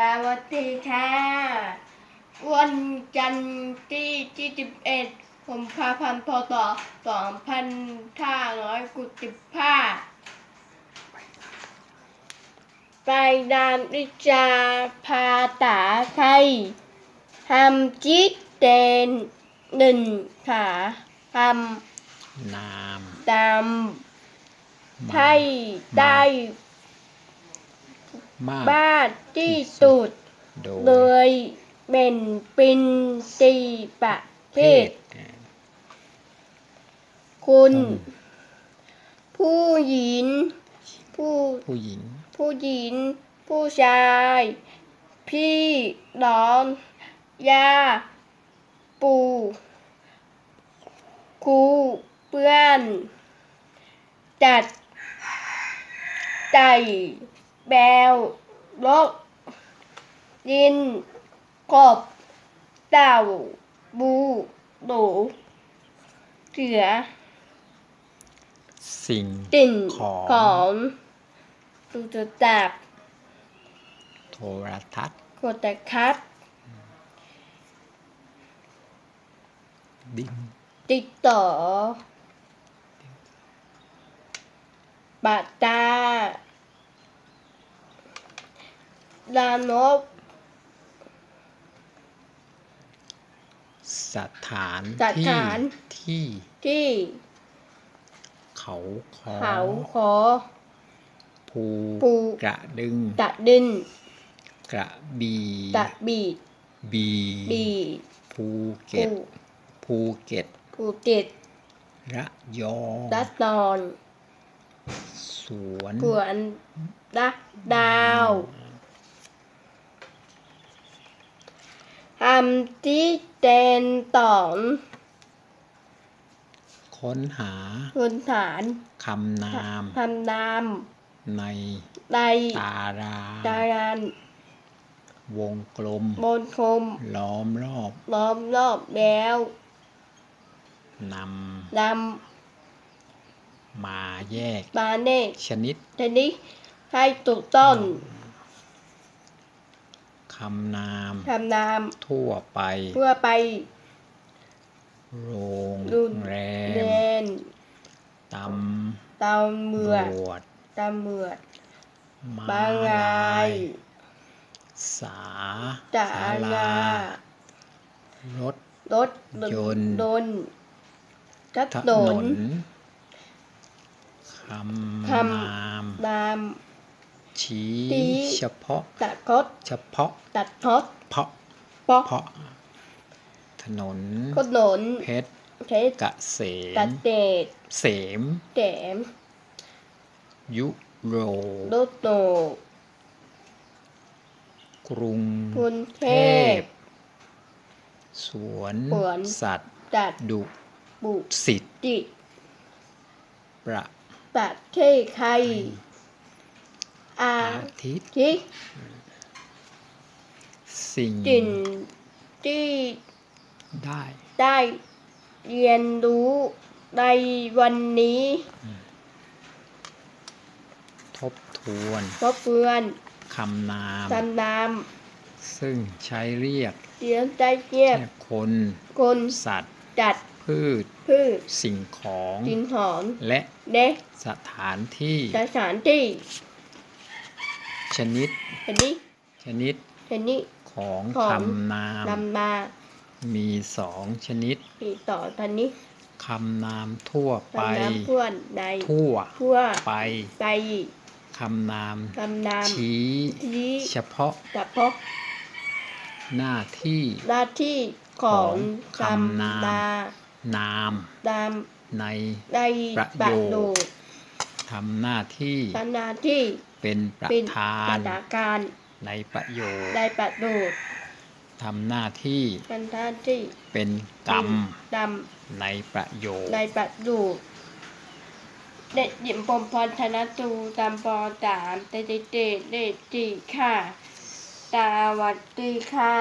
สวัสดีค่ะ วันจันทร์ที่ที่สิบเอ็ดผมพาพันธ์พศสองพันห้าร้อยกุสิบห้าไปดามวิชาภาษาไทยทำจิตเตนหนึ่งขาทนามำตามมาไทยได้ มากบ้านที่สุด โดเลยยเป็นเป็นสีประเภทคุณผู้หญิง ผู้ผู้หญิง ผู้หญิง ผู้ชาย พี่น้องย่าปู่ครูเพื่อน จัดใจ แบวลกดิน กบ เต่า บูหนูเสือสิ่งติ่นของของตุจจักรโทรทัศน์โคตรคัดดินติดต่อปากตา ลานบสถานสที่ถานที่ที่เขาคอเขาขอภูปูกระดึง ตะดินกระบีตะบีดบีบีภูเก็ตปูภูเก็ตภูเก็ตระยองดัดนอน สวนกวนดักดาว ทำที่เตนตอนค้นหาพื้นฐานคำนามทำนามในในตาราดารานวงกลมบนคมล้อมรอบล้อมรอบแล้วนนำมาแยกำมาเนกชนิดทีนี้ให้ถูกต้น คำนามทำนาม ทั่วไปเพื่อไป โรงรุนแรเรมนตตามเมือดำรวจตามเมือดมาบางราย สาจาศาลาลารถรถยนต์ดนกระถโดนนนคำคำนามนาม ชี้ชี้เฉพาะตะคดเฉพาะตัดทดเพาะปอกเพาะถนนขนนเพชรเทสเกษตัดมเตดเสมแถมยุโรรปถโตกรุงกรุงเทเทพพสวนสวนสัตว์จัดดุบุสิทธิ์ติประประเทศไทย อาอาทิตย์ทิตย์ สิ่งสิ่งที่ได้ ได้เรียนรู้ในวันนี้ ทบทวนทบทวนคำนามตำนาม ซึ่งใช้เรียกเสียงใจเงียบแค่คน คนสัตว์จัดพืชพืชสิ่งของดินหอมและเด็กสถานที่ สถานที่ ชนิด ชนิด ชนิดชนิดของของ คำนาม นำมามีสองชนิดปีต่อชนิดคำนามทั่วไปตำนามเพื่อนในทั่วทั่วไปไปคำนามตำนามชี้ที่เฉพาะเฉพาะหน้าที่ หน้าที่ของของคำคำนาม นานามตามในได้ประประโยโยชน์ชน์ ทำหน้าที่ทำหน้าที่เป็นประเป็นธาปนระการในประโยชน์ได้ประโยชน์ทำหน้าที่เป็นหน้าที่เป็นกรรมดในประโยชำน์ได้ประโยชน์เด็กหญิงปมพรธนตูตามปอสามเตติเตเด็กจีค่ะสวัสดีค่ะ